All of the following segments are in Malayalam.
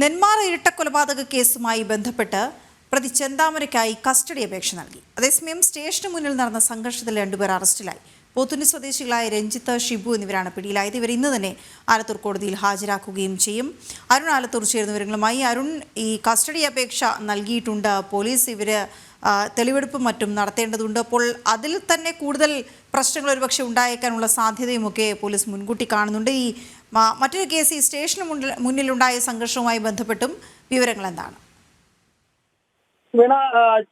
നെന്മാറ ഇരട്ടക്കൊലപാതക കേസുമായി ബന്ധപ്പെട്ട് പ്രതി ചെന്താമരയ്ക്കായി കസ്റ്റഡി അപേക്ഷ നൽകി. അതേസമയം സ്റ്റേഷന് മുന്നിൽ നടന്ന സംഘർഷത്തിൽ രണ്ടുപേർ അറസ്റ്റിലായി. പോത്തുനി സ്വദേശികളായ രഞ്ജിത്ത് ഷിബു എന്നിവരാണ് പിടിയിലായത്. ഇവർ ഇന്ന് തന്നെ ആലത്തൂർ കോടതിയിൽ ഹാജരാക്കുകയും ചെയ്യും. അരുൺ ആലത്തൂർ ചേരുന്ന വിവരങ്ങളുമായി അരുൺ ഈ കസ്റ്റഡി അപേക്ഷ നൽകിയിട്ടുണ്ട്. പോലീസ് ഇവർ തെളിവെടുപ്പ് മറ്റും നടത്തേണ്ടതുണ്ട്. അപ്പോൾ അതിൽ തന്നെ കൂടുതൽ പ്രശ്നങ്ങൾ ഒരുപക്ഷെ ഉണ്ടായേക്കാനുള്ള സാധ്യതയുമൊക്കെ പോലീസ് മുൻകൂട്ടി കാണുന്നുണ്ട്. ഈ മറ്റൊരു കേസ് ഈ സ്റ്റേഷന് മുന്നിൽ മുന്നിലുണ്ടായ സംഘർഷവുമായി ബന്ധപ്പെട്ടും വിവരങ്ങൾ എന്താണ് വീണ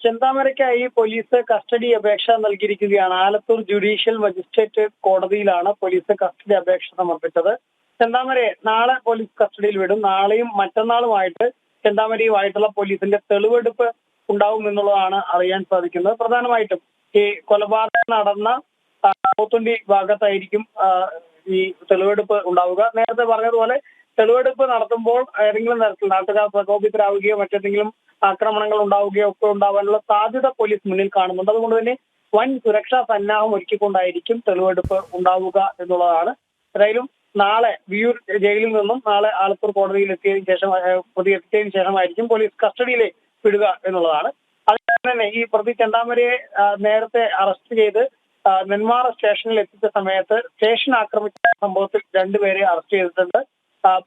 ചെന്താമരയ്ക്കായി പോലീസ് കസ്റ്റഡി അപേക്ഷ നൽകിയിരിക്കുകയാണ്. ആലത്തൂർ ജുഡീഷ്യൽ മജിസ്ട്രേറ്റ് കോടതിയിലാണ് പോലീസ് കസ്റ്റഡി അപേക്ഷ സമർപ്പിച്ചത്. ചെന്താമരയെ നാളെ പോലീസ് കസ്റ്റഡിയിൽ വിടും. നാളെയും മറ്റന്നാളുമായിട്ട് ചെന്താമരയുമായിട്ടുള്ള പോലീസിന്റെ തെളിവെടുപ്പ് ഉണ്ടാവും എന്നുള്ളതാണ് അറിയാൻ സാധിക്കുന്നത്. പ്രധാനമായിട്ടും ഈ കൊലപാതകം നടന്ന പോത്തുണ്ടി ഭാഗത്തായിരിക്കും ഈ തെളിവെടുപ്പ് ഉണ്ടാവുക. നേരത്തെ പറഞ്ഞതുപോലെ തെളിവെടുപ്പ് നടത്തുമ്പോൾ ഏതെങ്കിലും തരത്തിൽ നാട്ടുകാർ പ്രകോപിതരാവുകയോ മറ്റെന്തെങ്കിലും ആക്രമണങ്ങൾ ഉണ്ടാവുകയോ ഒക്കെ ഉണ്ടാവാനുള്ള സാധ്യത പോലീസ് മുന്നിൽ കാണുന്നുണ്ട്. അതുകൊണ്ട് തന്നെ വൻ സുരക്ഷാ സന്നാഹം ഒരുക്കിക്കൊണ്ടായിരിക്കും തെളിവെടുപ്പ് ഉണ്ടാവുക എന്നുള്ളതാണ്. ഏതായാലും നാളെ വിയൂർ ജയിലിൽ നിന്നും നാളെ ആലത്തൂർ കോടതിയിൽ എത്തിയതിനു ശേഷം പ്രതി എത്തിയതിനു ശേഷമായിരിക്കും പോലീസ് കസ്റ്റഡിയിലെ വിടുക എന്നുള്ളതാണ്. അതുപോലെ തന്നെ ഈ പ്രതി ചെണ്ടാമരയെ നേരത്തെ അറസ്റ്റ് ചെയ്ത് നെന്മാറ സ്റ്റേഷനിൽ എത്തിച്ച സമയത്ത് സ്റ്റേഷൻ ആക്രമിച്ച സംഭവത്തിൽ രണ്ടുപേരെ അറസ്റ്റ് ചെയ്തിട്ടുണ്ട്.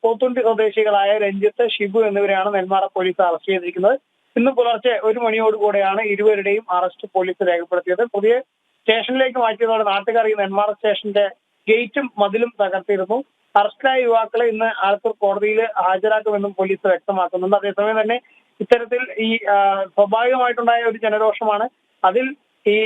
പോത്തുണ്ടി സ്വദേശികളായ രഞ്ജിത്ത് ഷിബു എന്നിവരെയാണ് നെന്മാറ പോലീസ് അറസ്റ്റ് ചെയ്തിരിക്കുന്നത്. ഇന്ന് പുലർച്ചെ ഒരു മണിയോടുകൂടെയാണ് ഇരുവരുടെയും അറസ്റ്റ് പോലീസ് രേഖപ്പെടുത്തിയത്. പുതിയ സ്റ്റേഷനിലേക്ക് മാറ്റിയതോടെ നാട്ടുകാർ ഈ നെന്മാറ സ്റ്റേഷന്റെ ഗേറ്റും മതിലും തകർത്തിരുന്നു. അറസ്റ്റിലായ യുവാക്കളെ ഇന്ന് ആലത്തൂർ കോടതിയിൽ ഹാജരാക്കുമെന്നും പോലീസ് വ്യക്തമാക്കുന്നുണ്ട്. അതേസമയം തന്നെ ഇത്തരത്തിൽ ഈ സ്വാഭാവികമായിട്ടുണ്ടായ ഒരു ജനരോഷമാണ്. അതിൽ ഈ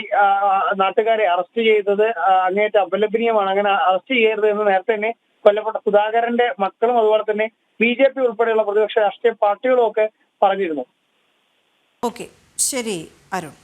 നാട്ടുകാരെ അറസ്റ്റ് ചെയ്തത് അങ്ങേറ്റ അപലപനീയമാണ്. അങ്ങനെ അറസ്റ്റ് ചെയ്യരുത് എന്ന് നേരത്തെ തന്നെ കൊല്ലപ്പെട്ട സുധാകരന്റെ മക്കളും അതുപോലെ തന്നെ ബി ജെ പി ഉൾപ്പെടെയുള്ള പ്രതിപക്ഷ രാഷ്ട്രീയ പാർട്ടികളും ഒക്കെ പറഞ്ഞിരുന്നു. ഓക്കെ ശരി അരുൺ.